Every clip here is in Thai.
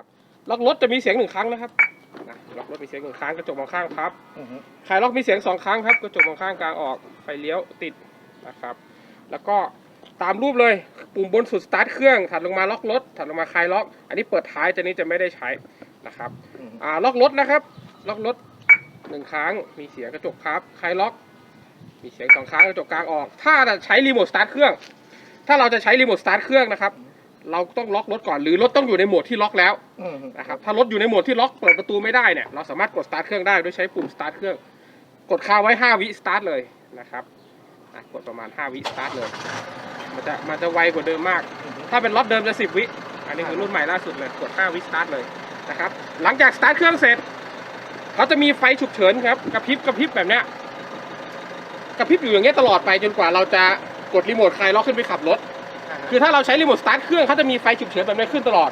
นะครับล็อกรถจะมีเสียงหนึ่งครั้งนะครับนะล็อกรถมีเสียงหนึ่งครั้งกระจกมองข้างพับอือฮึขายล็อกมีเสียงสองครั้งครับกระจกมองข้างกลางออกไฟเลี้ยวติดนะครับ แล้วก็ตามรูปเลยปุ่มบนสุดสตาร์ทเครื่องถัดลงมาล็อกรถถัดลงมาคลายล็อก อันนี้เปิดท้ายตัวนี้จะไม่ได้ใช้นะครับอือฮึอ่าล็อกรถนะครับ ล็อกรถหนึ่งครั้งมีเสียงกระจกพับคลายล็อก มีเสียงสองครั้งกระจกกลางออก ถ้าจะใช้รีโมทสตาร์ทเครื่อง ถ้าเราจะใช้รีโมทสตาร์ทเครื่องนะครับ เราต้องล็อกรถก่อนหรือรถต้องอยู่ในโหมดที่ล็อกแล้วอือฮึนะครับถ้ารถอยู่ในโหมดที่ล็อกเปิดประตูไม่ได้เนี่ยเราสามารถกดสตาร์ทเครื่องได้โดยใช้ปุ่มสตาร์ทเครื่อง กดค้างไว้ 5 วิสตาร์ทเลยนะครับอะกดประมาณ 5 วิสตาร์ทเลย มันจะมันจะไวกว่าเดิมมาก ถ้าเป็นล็อตเดิมจะ 10 วิ อันนี้คือรุ่นใหม่ล่าสุดเลย กด 5 วิสตาร์ทเลยนะครับ หลังจากสตาร์ทเครื่องเสร็จ เขาจะมีไฟฉุกเฉินครับ กระพริบกระพริบแบบเนี้ย กระพริบอยู่อย่างเงี้ยตลอดไปจนกว่าเราจะกดรีโมทคลายล็อกขึ้นไปขับรถ คือถ้าเราใช้รีโมทสตาร์ทเครื่องเขาจะมีไฟฉุกเฉินแบบนี้ขึ้นตลอด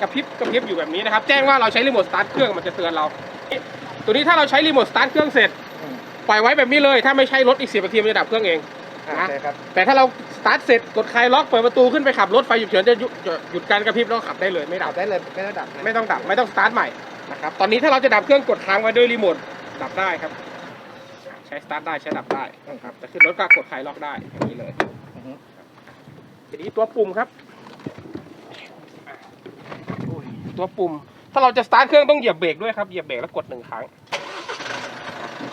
กระพริบกระพริบอยู่แบบนี้นะครับ แจ้งว่าเราใช้รีโมทสตาร์ทเครื่องมันจะเตือนเรา ตัวนี้ถ้าเราใช้รีโมทสตาร์ทเครื่องเสร็จอืมปล่อยไว้แบบนี้เลย ถ้าไม่ใช่รถอีกสิบนาทีมันจะดับเครื่องเองอ่านะโอเคครับแต่ถ้าเราสตาร์ทเสร็จกดคลายล็อกเปิดประตูขึ้นไปขับรถไฟฉุกเฉินจะหยุดหยุดการกระพริบแล้วขับได้เลยไม่ดัดับบได้เลยไม่ต้องดับนะไม่ต้องดับไม่ต้องสตาร์ทใหม่นะครับตอนนี้ถ้าเราจะดับเครื่องกดค้างไว้ด้วยรีโมทดับได้ครับ ใช้สตาร์ทได้ใช้ดับได้นะครับแต่ขึ้นรถก็กดคลายล็อกได้อย่างนี้เลยอือฮึ ทีนี้ตัวปุ่มครับ ตัวปุ่ม ถ้าเราจะสตาร์ทเครื่องต้องเหยียบเบรกด้วยครับ เหยียบเบรกแล้วกดหนึ่งครั้ง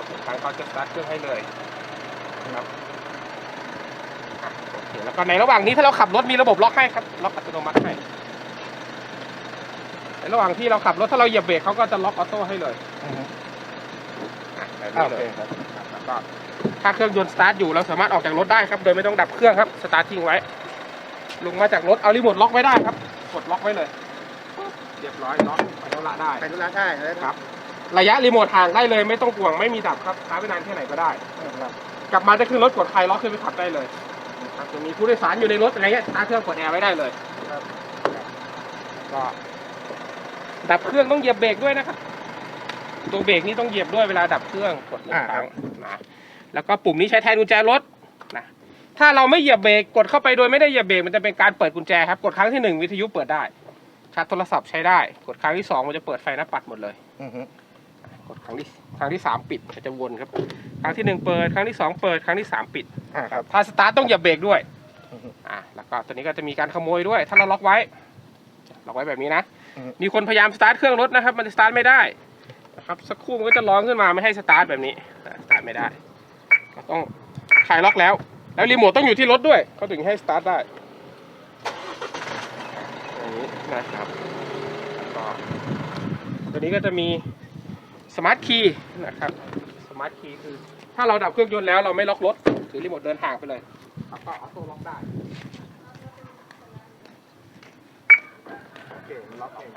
หนึ่งครั้งเขาจะสตาร์ทเครื่องให้เลยนะครับอะโอเคแล้วก็ในระหว่างนี้ถ้าเราขับรถมีระบบล็อกให้ครับ ล็อกอัตโนมัติให้ ในระหว่างที่เราขับรถถ้าเราเหยียบเบรกเขาก็จะล็อกออโต้ให้เลยอือฮึอะแบบอ่านี้โอเลเคยครับครับแล้วก็ถ้าเครื่องยนต์สตาร์ทอยู่เราสามารถออกจากรถได้ครับ โดยไม่ต้องดับเครื่องครับ สตาร์ททิ้งไว้ ลงมาจากรถเอารีโมทล็อกไว้ได้ครับ กดล็อกไว้เลย เรียบร้อยล็อกไปธุระได้ไปธุระได้แล้วครับ ระยะรีโมทห่างได้เลยไม่ต้องห่วงไม่มีดับครับใช้ไปนานแค่ไหนก็ได้ครับกลับมาจะขึ้นรถกดคลายล็อกขึ้นไปขับได้เลยนะครับจะมีผู้โดยสารอยู่ในรถอะไรเงี้ยสตาร์ทเครื่องกดแอร์ไว้ได้เลยครับก็ดับเครื่องต้องเหยียบเบรกด้วยนะครับ ตัวเบรกนี่ต้องเหยียบด้วยเวลาดับเครื่องกดหนึ่งครั้งนะแล้วก็ปุ่มนี้ใช้แทนกุญแจรถนะ ถ้าเราไม่เหยียบเบรกกดเข้าไปโดยไม่ได้เหยียบเบรกมันจะเป็นการเปิดกุญแจครับ กดครั้งที่หนึ่งวิทยุเปิดได้ชาร์จโทรศัพท์ใช้ได้ กดครั้งที่สองมันจะเปิดไฟหน้าปัดหมดเลย อือฮึกดครั้งที่ครั้งที่สามปิดมันจะวนครับ ครั้งที่หนึ่งเปิดครั้งที่สองเปิดครั้งที่สามปิด อ่าครับ ถ้าสตาร์ทต้องเหยียบเบรกด้วย อือฮึ อ่าแล้วก็ตัวนี้ก็จะมีการขโมยด้วย ถ้าเราล็อกไว้ ล็อกไว้แบบนี้นะ อือฮึมีคนพยายามสตาร์ทเครื่องรถนะครับ มันจะสตาร์ทไม่ได้นะครับ สักครู่มันก็จะร้องขึ้นมาไม่ให้สตาร์ทแบบนี้อ่าสตาร์ทไม่ได้ก็ต้องคลายล็อกแล้ว แล้วรีโมทต้องอยู่ที่รถด้วย เขาถึงให้สตาร์ทได้อย่างนี้นะครับแล้วก็ตัวนี้ก็จะมีสมาร์ทคีย์นะครับสมาร์ทคีย์คือ ถ้าเราดับเครื่องยนต์แล้วเราไม่ล็อกรถถือรีโมทเดินห่างไปเลยแล้วก็ออโต้ล็อกได้โอเคล็อกเอง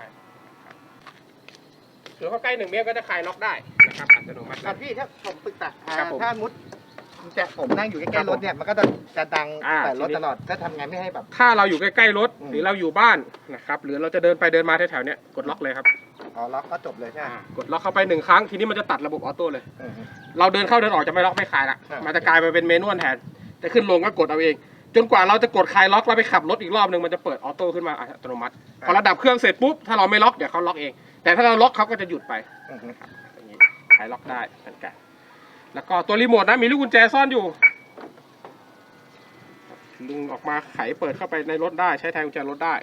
ถือเข้าใกล้หนึ่งเมตรก็จะคลายล็อกได้นะครับอัตโนมัติครับพี่ถ้าผมปรึกษาอ่าครับผม ถ้ามุด จะผมนั่งอยู่ใกครัล้บๆรถเนี่ยมันก็จะจะดังอ่า แต่รถทีนี้ตลอดก็ทำไงไม่ให้แบบ ถ้าเราอยู่ใกล้ๆรถอืม หรือเราอยู่บ้านนะครับหรือเราจะเดินไปเดินมาแถวๆเนี้ยกดล็อกเลยครับอ๋อล็อกก็จบเลยใช่ไหมอ่ากดล็อกเข้าไปหนึ่งครั้งทีนี้มันจะตัดระบบออโต้เลย อือฮึเราเดินเข้าเดินออกจะไม่ล็อกไม่คลายละครับ มันจะกลายไปเป็นเมนวลแทนจะขึ้นลงก็กดเอาเอง จนกว่าเราจะกดคลายล็อกแล้วไปขับรถอีกรอบหนึ่งมันจะเปิดออโต้ขึ้นมาอัตโนมัติพอเราดับเครื่องเสร็จปุ๊บถ้าเราไม่ล็อกเดี๋ยวเขาล็อกเอง แต่ถ้าเราล็อกเขาก็จะหยุดไปอือฮึนะครับอย่างนี้คลายล็อกได้เหมือนกัน แล้วก็ตัวรีโมทนะมีลูกกุญแจซ่อนอยู่ดึงออกมาไขเปิดเข้าไปในรถได้ใช้แทนกุญแจรถได้